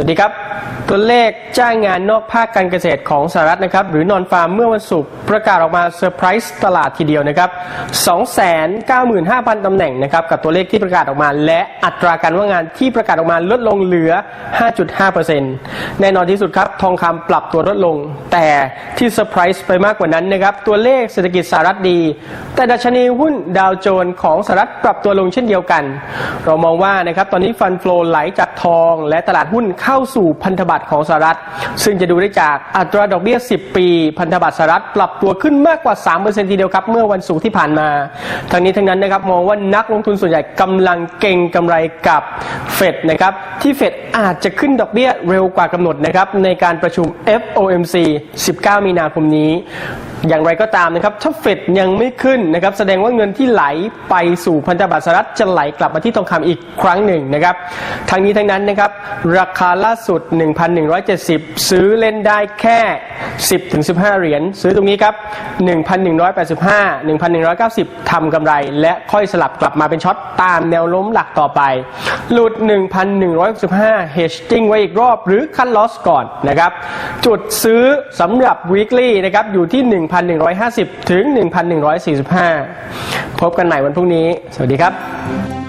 วัสดีครับ ตัวเลขจ้างงานนอกภาคการเกษตรของสหรัฐนะครับ หรือนอนฟาร์มเมื่อวันศุกร์ประกาศออกมาเซอร์ไพรส์ตลาดทีเดียวนะครับ 295,000 ตำแหน่งนะครับ กับตัวเลขที่ประกาศออกมา และอัตราการว่างงานที่ประกาศออกมาลดลงเหลือ 5.5%แน่นอนที่สุดครับ ทองคำปรับตัวลดลง แต่ที่เซอร์ไพรส์ไปมากกว่านั้นนะครับ ตัวเลขเศรษฐกิจสหรัฐดี แต่ดัชนีหุ้นดาวโจนส์ของสหรัฐปรับตัวลงเช่นเดียวกัน เรามองว่านะครับตอนนี้ฟันฟลอไหลจากทองและตลาดหุ้นเข้าสู่พันธบัตรของสหรัฐ ซึ่งจะดูได้จากอัตราดอกเบี้ย 10 ปี พันธบัตรสหรัฐปรับตัวขึ้นมากกว่า 3%ทีเดียวครับ เมื่อวันศุกร์ที่ผ่านมา ทั้งนี้ทั้งนั้นนะครับมองว่านักลงทุนส่วนใหญ่กำลังเก่งกำไรกับเฟดนะครับที่เฟดอาจจะขึ้นดอกเบี้ยเร็วกว่ากำหนดนะครับในการประชุม FOMC 19 มีนาคมนี้อย่างไรก็ตามนะครับถ้าเฟดยังไม่ขึ้นนะครับแสดงว่าเงินที่ไหลไปสู่พันธบัตรสหรัฐจะไหลกลับมาที่ทองคำอีกครั้งหนึ่งนะครับทางนี้ทั้งนั้นนะครับราคาล่าสุด1,170 ซื้อเล่นได้แค่ 10ถึง15 เหรียญ ซื้อตรงนี้ครับ 1,185 1,190 ทำกำไร และค่อยสลับกลับมาเป็นช็อตตามแนวล้มหลักต่อไป หลุด 1,165 hedging ไว้อีกรอบหรือคันลอสก่อนนะครับ จุดซื้อสำหรับ weekly นะครับ อยู่ที่ 1,150 ถึง 1,145 พบกันใหม่วันพรุ่งนี้ สวัสดีครับ